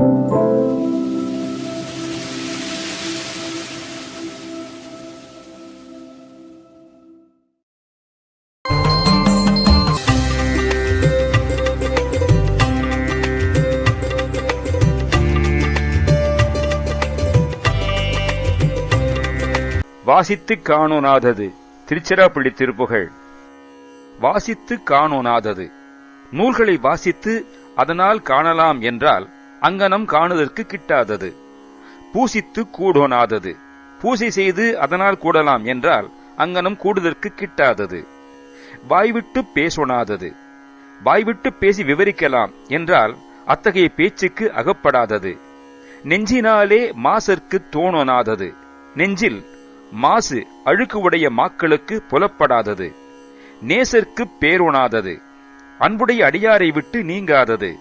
வாசித்துக் காணோனாதது திருச்சிராப்பள்ளி திருப்புகழ். வாசித்துக் காணோனாதது. நூல்களை வாசித்து அதனால் காணலாம் என்றால் அங்கனம் காணுதற்கு கிட்டாதது. பூசித்து கூடோனாதது. பூசை செய்து அதனால் கூடலாம் என்றால் அங்கனம் கூடுதற்கு கிட்டாதது. வாய்விட்டு பேசொணாதது வாய்விட்டு பேசி விவரிக்கலாம் என்றால் அத்தகைய பேச்சுக்கு அகப்படாதது. நெஞ்சினாலே மாசற்கு தோணொனாதது. நெஞ்சில் மாசு அழுக்கு உடைய மாக்களுக்கு புலப்படாதது. நேசர்க்கு பேரோனாதது. அன்புடைய அடியாரை விட்டு நீங்காதது.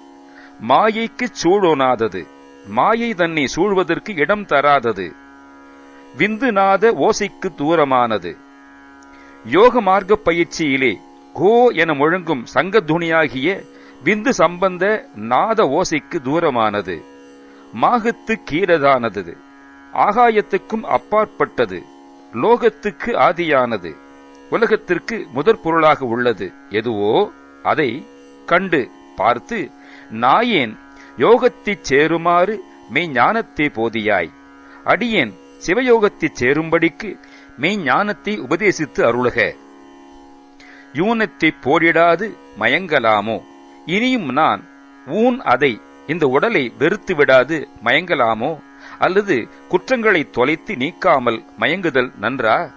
மாயைக்குச் சூழோனாதது. மாயை தன்னை சூழ்வதற்கு இடம் தராதது. விந்து நாத ஓசைக்கு தூரமானது. யோக மார்க்க பயிற்சியிலே கோ என முழங்கும் சங்கத்துணியாகிய விந்து சம்பந்த நாத ஓசைக்கு தூரமானது. மாகத்து கீழதானது ஆகாயத்துக்கும் அப்பாற்பட்டது. லோகத்துக்கு ஆதியானது. உலகத்திற்கு முதற் பொருளாக உள்ளது. எதுவோ அதை கண்டு பார்த்து நாயேன் யோகத்தைச் சேருமாறு மெய்ஞானத்தை போதியாய். அடியேன் சிவயோகத்தைச் சேரும்படிக்கு மெய்ஞானத்தை உபதேசித்து அருளுக. யூனத்தை போரிடாது மயங்கலாமோ? இனியும் நான் ஊன் அதை இந்த உடலை வெறுத்து விடாது மயங்கலாமோ? அல்லது குற்றங்களை தொலைத்து நீக்காமல் மயங்குதல் நன்றா?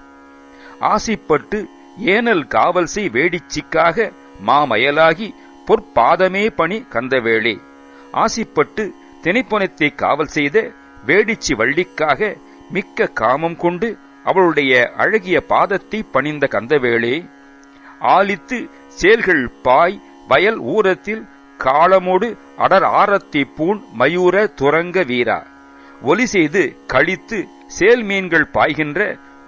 ஆசைப்பட்டு ஏனல் காவல் செய் வேடிச்சிக்காக மாமயலாகி பொற்பாதமே பணி கந்தவேளி. ஆசிப்பட்டு திணைப்புணத்தை காவல் செய்த வேடிச்சி வள்ளிக்காக மிக்க காமம் கொண்டு அவளுடைய அழகிய பாதத்தை பணிந்த கந்தவேளே. ஆலித்து செயல்கள் பாய் வயல் ஊரத்தில் காலமோடு அடர் ஆரத்தி பூண் மயூர துரங்க வீரா. ஒலி செய்து கழித்து சேல் மீன்கள் பாய்கின்ற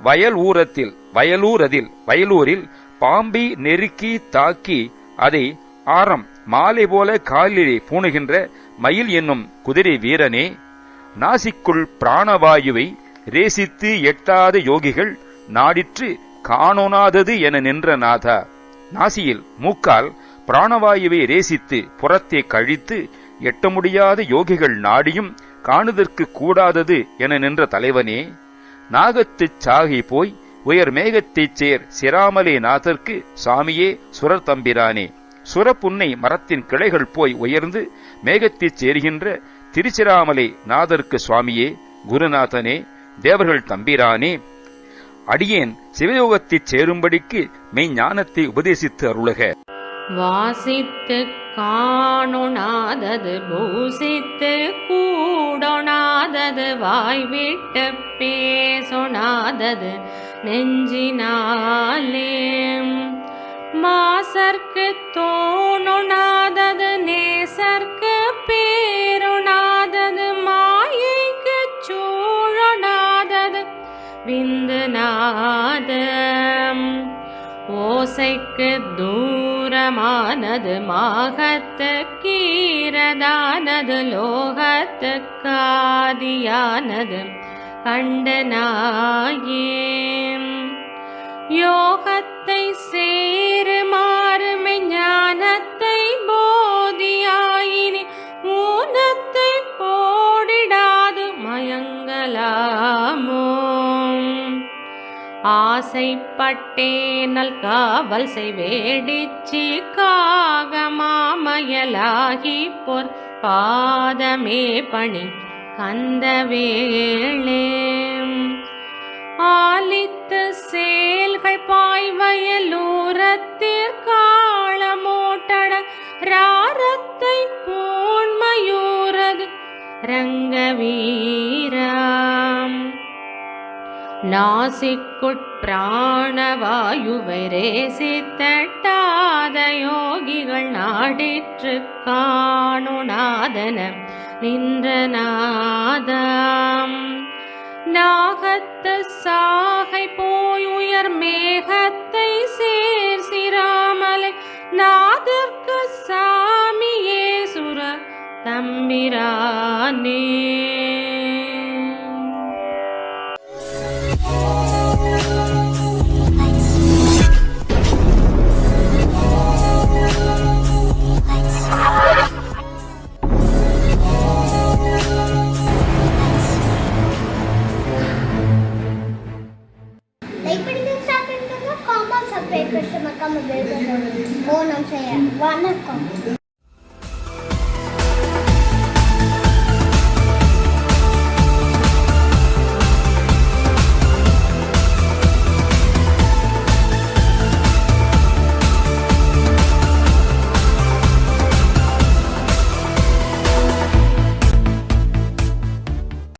வயல் ஊரத்தில் வயலூரதில் வயலூரில் பாம்பை நெருக்கி தாக்கி அதை ஆரம் மாலை போல காலிலே பூணுகின்ற மயில் என்னும் குதிரை வீரனே நாசிக்குள் பிராணவாயுவை ரேசித்து எட்டாத யோகிகள் நாடிற்று காணோனாதது என நின்ற நாதா. நாசியில் மூக்கால் பிராணவாயுவை ரேசித்து புறத்தே கழித்து எட்ட முடியாத யோகிகள் நாடியும் காணுதற்கு கூடாதது என நின்ற தலைவனே நாகத்துச் சாகி போய் உயர் மேகத்தைச் சேர் சிராமலே நாதற்கு சாமியே சுரர் தம்பிரானே. சுரப்புன்னை மரத்தின் கிளைகள் போய் உயர்ந்து மேகத்தைச் சேருகின்ற திருச்சிராமலை நாதருக்கு சுவாமியே குருநாதனே தேவர்கள் தம்பிரானே. அடியேன் சிவயோகத்தைச் சேரும்படிக்கு மெய்ஞானத்தை உபதேசித்து அருளுக. வாசித்து காணொணாதது பூசித்து கூடொணாதது வாய்விட்டு பேசொணாதது நெஞ்சினாலே மாசர்க்கு தோணுணாதது நேசர்க்கு பேருணாதது மாயைக்கு சூழொணாதது விந்துநாதம். ஓசைக்கு தூரமானது மாகத்து கீரதானது லோகத்து காதியானது கண்டனாயே. யோகத்தை சே ஆசைப்பட்டேனல் காவல் செய்வேடிச்சி காகமாமயலாகி பொற் பாதமே பணி கந்த வேளே. ஆலித்து சேல்கள் பாய்வயலூரத்தில் காளமோட்டட ராரத்தை பூண்மயூரது ரங்கவீரம் நாசிக்குட்பிராணவாயுவரே சித்தட்டாத யோகிகள் நாடிற்று காணுநாதன நின்றநாதம். நாகத்து சாகை போய் உயர் மேகத்தை சேர் சிராமலை நாதற்கு சாமியே சுர தம்பிரானே பண்ணுங்க காமெண்ட் சப்ஸ்கிரைப் பண்ணி மறக்காம பெல் பட்டன் ஓ நம்ம செய்ய வணக்கம்